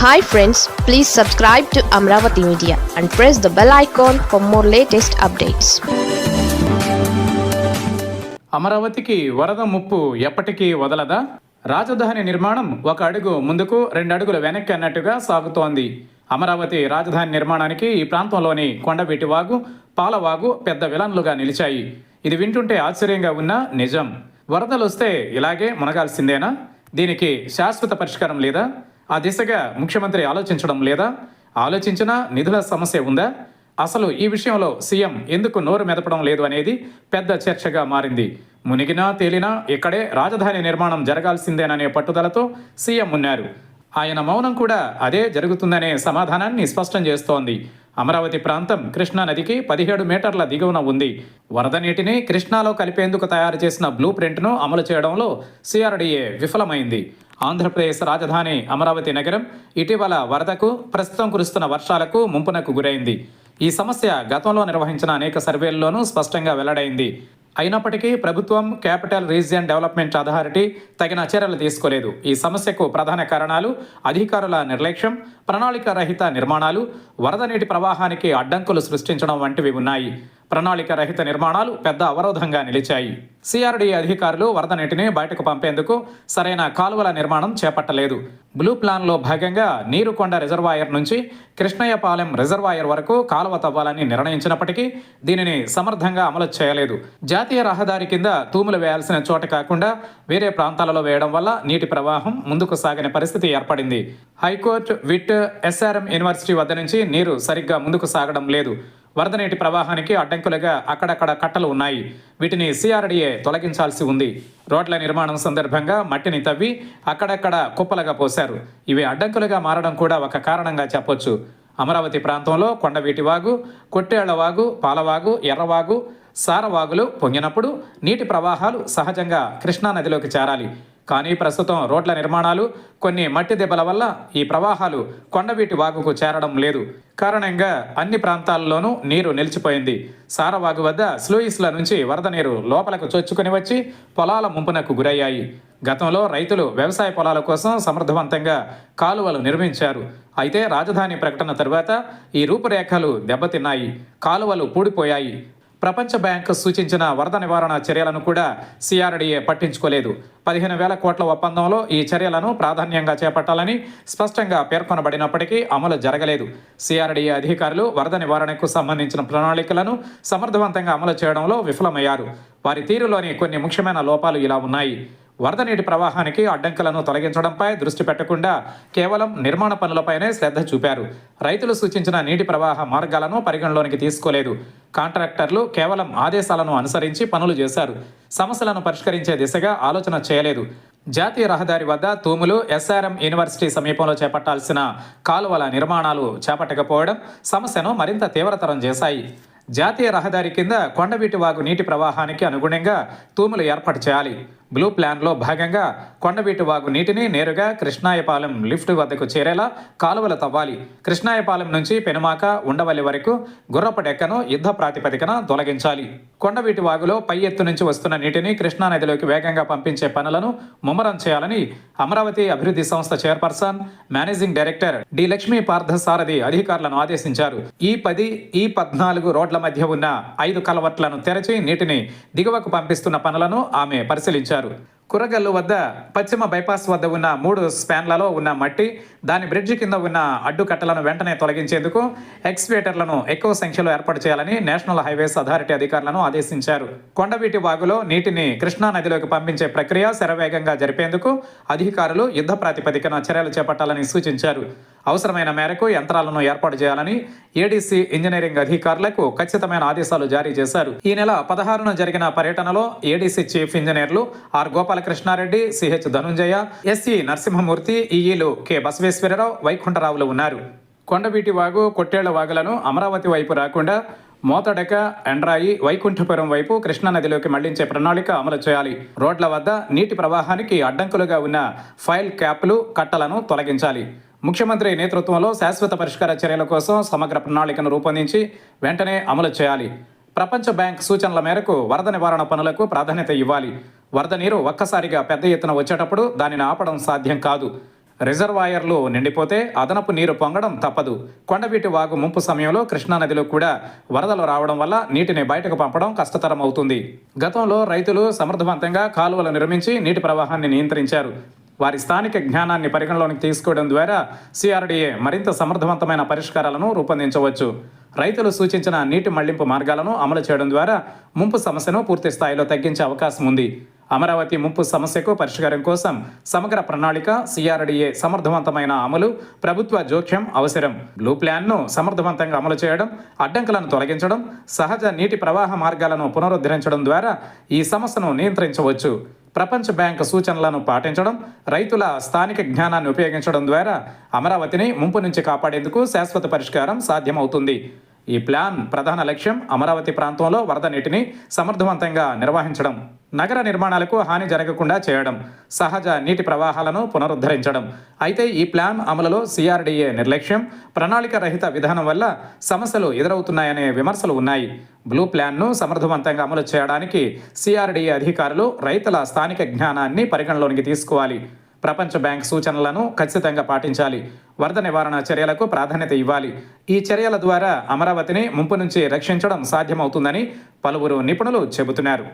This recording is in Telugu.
Hi friends please subscribe to Amaravati media and press the bell icon for more latest updates అమరావతికి వరద ముప్పు ఎప్పటికీ వదలదా? రాజధాని నిర్మాణం ఒక అడుగు ముందుకు రెండు అడుగులు వెనక్కి అన్నట్టుగా సాగుతోంది. అమరావతి రాజధాని నిర్మాణానికి ఈ ప్రాంతంలోని కొండవీటి వాగు పాలవాగు పెద్ద విలన్లుగా నిలిచాయి. ఇది వింటుంటే ఆశ్చర్యంగా ఉన్నా నిజం. వరదలు వస్తే ఇలాగే మునగాల్సిందేనా? దీనికి శాశ్వత పరిష్కారం లేదా? ఆ దిశగా ముఖ్యమంత్రి ఆలోచించడం లేదా? ఆలోచించినా నిధుల సమస్య ఉందా? అసలు ఈ విషయంలో సీఎం ఎందుకు నోరు మెదపడం లేదు అనేది పెద్ద చర్చగా మారింది. మునిగినా తేలినా ఇక్కడే రాజధాని నిర్మాణం జరగాల్సిందేననే పట్టుదలతో సీఎం ఉన్నారు. ఆయన మౌనం కూడా అదే జరుగుతుందనే సమాధానాన్ని స్పష్టం చేస్తోంది. అమరావతి ప్రాంతం కృష్ణా నదికి పదిహేడు మీటర్ల దిగువన ఉంది. వరద నీటిని కృష్ణాలో కలిపేందుకు తయారు చేసిన బ్లూ ప్రింట్ను అమలు చేయడంలో సిఆర్డీఏ విఫలమైంది. ఆంధ్రప్రదేశ్ రాజధాని అమరావతి నగరం ఇటీవల వరదకు ప్రస్తుతం కురుస్తున్న వర్షాలకు ముంపునకు గురైంది. ఈ సమస్య గతంలో నిర్వహించిన అనేక సర్వేల్లోనూ స్పష్టంగా వెల్లడైంది. అయినప్పటికీ ప్రభుత్వం క్యాపిటల్ రీజియన్ డెవలప్మెంట్ అథారిటీ తగిన చర్యలు తీసుకోలేదు. ఈ సమస్యకు ప్రధాన కారణాలు అధికారుల నిర్లక్ష్యం ప్రణాళిక రహిత నిర్మాణాలు వరద నీటి ప్రవాహానికి అడ్డంకులు సృష్టించడం వంటివి ఉన్నాయి. ప్రణాళిక రహిత నిర్మాణాలు పెద్ద అవరోధంగా నిలిచాయి. సిఆర్డీ అధికారులు వరద నీటిని బయటకు పంపేందుకు సరైన కాలువల నిర్మాణం చేపట్టలేదు. బ్లూ ప్లాన్లో భాగంగా నీరుకొండ రిజర్వాయర్ నుంచి కృష్ణయ్యపాలెం రిజర్వాయర్ వరకు కాలువ తవ్వాలని నిర్ణయించినప్పటికీ దీనిని సమర్థంగా అమలు చేయలేదు. జాతీయ రహదారి కింద తూములు వేయాల్సిన చోట కాకుండా వేరే ప్రాంతాలలో వేయడం వల్ల నీటి ప్రవాహం ముందుకు సాగని పరిస్థితి ఏర్పడింది. హైకోర్టు విట్ ఎస్ఆర్ఎం యూనివర్సిటీ వద్ద నుంచి నీరు సరిగ్గా ముందుకు సాగడం లేదు. వరద నీటి ప్రవాహానికి అడ్డంకులుగా అక్కడక్కడ కట్టలు ఉన్నాయి. వీటిని సిఆర్డీఏ తొలగించాల్సి ఉంది. రోడ్ల నిర్మాణం సందర్భంగా మట్టిని తవ్వి అక్కడక్కడ కుప్పలుగా పోశారు. ఇవి అడ్డంకులుగా మారడం కూడా ఒక కారణంగా చెప్పొచ్చు. అమరావతి ప్రాంతంలో కొండవీటివాగు వాగు పాలవాగు ఎర్రవాగు సారవాగులు పొంగినప్పుడు నీటి ప్రవాహాలు సహజంగా కృష్ణా నదిలోకి చేరాలి. కానీ ప్రస్తుతం రోడ్ల నిర్మాణాలు కొన్ని మట్టి దెబ్బల వల్ల ఈ ప్రవాహాలు కొండవీటి వాగుకు చేరడం లేదు. కారణంగా అన్ని ప్రాంతాల్లోనూ నీరు నిలిచిపోయింది. సారవాగు వద్ద స్లూయిస్ల నుంచి వరద నీరు లోపలకు చొచ్చుకుని వచ్చి పొలాల ముంపునకు గురయ్యాయి. గతంలో రైతులు వ్యవసాయ పొలాల కోసం సమర్థవంతంగా కాలువలు నిర్మించారు. అయితే రాజధాని ప్రకటన తరువాత ఈ రూపురేఖలు దెబ్బతిన్నాయి. కాలువలు పూడిపోయాయి. ప్రపంచ బ్యాంకు సూచించిన వరద నివారణ చర్యలను కూడా సిఆర్డీఏ పట్టించుకోలేదు. పదిహేను వేల కోట్ల ఒప్పందంలో ఈ చర్యలను ప్రాధాన్యంగా చేపట్టాలని స్పష్టంగా పేర్కొనబడినప్పటికీ అమలు జరగలేదు. సిఆర్డీఏ అధికారులు వరద నివారణకు సంబంధించిన ప్రణాళికలను సమర్థవంతంగా అమలు చేయడంలో విఫలమయ్యారు. వారి తీరులోని కొన్ని ముఖ్యమైన లోపాలు ఇలా ఉన్నాయి. వరద నీటి ప్రవాహానికి అడ్డంకులను తొలగించడంపై దృష్టి పెట్టకుండా కేవలం నిర్మాణ పనులపైనే శ్రద్ధ చూపారు. రైతులు సూచించిన నీటి ప్రవాహ మార్గాలను పరిగణలోనికి తీసుకోలేదు. కాంట్రాక్టర్లు కేవలం ఆదేశాలను అనుసరించి పనులు చేశారు. సమస్యలను పరిష్కరించే దిశగా ఆలోచన చేయలేదు. జాతీయ రహదారి వద్ద తూములు ఎస్ఆర్ఎం యూనివర్సిటీ సమీపంలో చేపట్టాల్సిన కాలువల నిర్మాణాలు చేపట్టకపోవడం సమస్యను మరింత తీవ్రతరం చేశాయి. జాతీయ రహదారి కింద కొండవీటి వాగు నీటి ప్రవాహానికి అనుగుణంగా తూములు ఏర్పాటు చేయాలి. బ్లూ ప్లాన్లో భాగంగా కొండవీటి వాగు నీటిని నేరుగా కృష్ణాయపాలెం లిఫ్ట్ వద్దకు చేరేలా కాలువలు తవ్వాలి. కృష్ణాయపాలెం నుంచి పెనుమాక ఉండవల్లి వరకు గుర్రపు డెక్కను యుద్ధ ప్రాతిపదికన తొలగించాలి. కొండవీటి వాగులో పై ఎత్తు నుంచి వస్తున్న నీటిని కృష్ణా నదిలోకి వేగంగా పంపించే పనులను ముమ్మరం చేయాలని అమరావతి అభివృద్ధి సంస్థ chairperson managing director D. Lakshmi Parthasarathy అధికారులను ఆదేశించారు. ఈ పది ఈ పద్నాలుగు రోడ్ల మధ్య ఉన్న ఐదు కలవట్లను తెరచి నీటిని దిగువకు పంపిస్తున్న పనులను ఆమె పరిశీలించారు. caro. కురగల్లు వద్ద పశ్చిమ బైపాస్ వద్ద ఉన్న మూడు స్పాన్లలో ఉన్న మట్టి దాని బ్రిడ్జి కింద ఉన్న అడ్డుకట్టలను వెంటనే తొలగించేందుకు ఎక్స్వేటర్లను ఎక్కువ సంఖ్యలో ఏర్పాటు చేయాలని నేషనల్ హైవేస్ అథారిటీ అధికారులను ఆదేశించారు. కొండవీటి వాగులో నీటిని కృష్ణా నదిలోకి పంపించే ప్రక్రియ శరవేగంగా జరిపేందుకు అధికారులు యుద్ధ ప్రాతిపదికన చర్యలు చేపట్టాలని సూచించారు. అవసరమైన మేరకు యంత్రాలను ఏర్పాటు చేయాలని ఏడీసీ ఇంజనీరింగ్ అధికారులకు ఖచ్చితమైన ఆదేశాలు జారీ చేశారు. ఈ నెల పదహారున జరిగిన పర్యటనలో ఏడీసీ చీఫ్ ఇంజనీర్లు R Gopal Balakrishna Reddy CH Dhanunjaya SE Narasimhamurthy ఈఈలు K Basaveswararao వైకుంఠరావులు ఉన్నారు. కొండవీటి వాగు కొట్టేళ్ళ వాగులను అమరావతి వైపు రాకుండా మోతడక ఎండ్రాయి వైకుంఠపురం వైపు కృష్ణా నదిలోకి మళ్ళించే ప్రణాళిక అమలు చేయాలి. రోడ్ల వద్ద నీటి ప్రవాహానికి అడ్డంకులుగా ఉన్న ఫైల్ క్యాప్లు కట్టలను తొలగించాలి. ముఖ్యమంత్రి నేతృత్వంలో శాశ్వత పరిష్కార చర్యల కోసం సమగ్ర ప్రణాళికను రూపొందించి వెంటనే అమలు చేయాలి. ప్రపంచ బ్యాంక్ సూచనల మేరకు వరద నివారణ పనులకు ప్రాధాన్యత ఇవ్వాలి. వరద నీరు ఒక్కసారిగా పెద్ద ఎత్తున వచ్చేటప్పుడు దానిని ఆపడం సాధ్యం కాదు. రిజర్వాయర్లు నిండిపోతే అదనపు నీరు పొంగడం తప్పదు. కొండవీటి వాగు ముంపు సమయంలో కృష్ణానదిలో కూడా వరదలు రావడం వల్ల నీటిని బయటకు పంపడం కష్టతరం అవుతుంది. గతంలో రైతులు సమర్థవంతంగా కాలువలు నిర్మించి నీటి ప్రవాహాన్ని నియంత్రించారు. వారి స్థానిక జ్ఞానాన్ని పరిగణలోకి తీసుకోవడం ద్వారా సిఆర్డీఏ మరింత సమర్థవంతమైన పరిష్కారాలను రూపొందించవచ్చు. రైతులు సూచించిన నీటి మళ్ళింపు మార్గాలను అమలు చేయడం ద్వారా ముంపు సమస్యను పూర్తి స్థాయిలో తగ్గించే అవకాశం ఉంది. అమరావతి ముంపు సమస్యకు పరిష్కారం కోసం సమగ్ర ప్రణాళిక సిఆర్డీఏ సమర్థవంతమైన అమలు ప్రభుత్వ జోక్యం అవసరం. బ్లూ ప్లాన్ను సమర్థవంతంగా అమలు చేయడం అడ్డంకులను తొలగించడం సహజ నీటి ప్రవాహ మార్గాలను పునరుద్ధరించడం ద్వారా ఈ సమస్యను నియంత్రించవచ్చు. ప్రపంచ బ్యాంక్ సూచనలను పాటించడం రైతుల స్థానిక జ్ఞానాన్ని ఉపయోగించడం ద్వారా అమరావతిని ముంపు నుంచి కాపాడేందుకు శాశ్వత పరిష్కారం సాధ్యమవుతుంది. ఈ ప్లాన్ ప్రధాన లక్ష్యం అమరావతి ప్రాంతంలో వరద నీటిని సమర్థవంతంగా నిర్వహించడం. నగర నిర్మాణాలకు హాని జరగకుండా చేయడం సహజ నీటి ప్రవాహాలను పునరుద్ధరించడం. అయితే ఈ ప్లాన్ అమలులో సిఆర్డీఏ నిర్లక్ష్యం ప్రణాళిక రహిత విధానం వల్ల సమస్యలు ఎదురవుతున్నాయనే విమర్శలు ఉన్నాయి. బ్లూ ప్లాన్ను సమర్థవంతంగా అమలు చేయడానికి సిఆర్డీఏ అధికారులు రైతుల స్థానిక జ్ఞానాన్ని పరిగణలోనికి తీసుకోవాలి. ప్రపంచ బ్యాంక్ సూచనలను ఖచ్చితంగా పాటించాలి. వరద నివారణ చర్యలకు ప్రాధాన్యత ఇవ్వాలి. ఈ చర్యల ద్వారా అమరావతిని ముంపు నుంచి రక్షించడం సాధ్యమవుతుందని పలువురు నిపుణులు చెబుతున్నారు.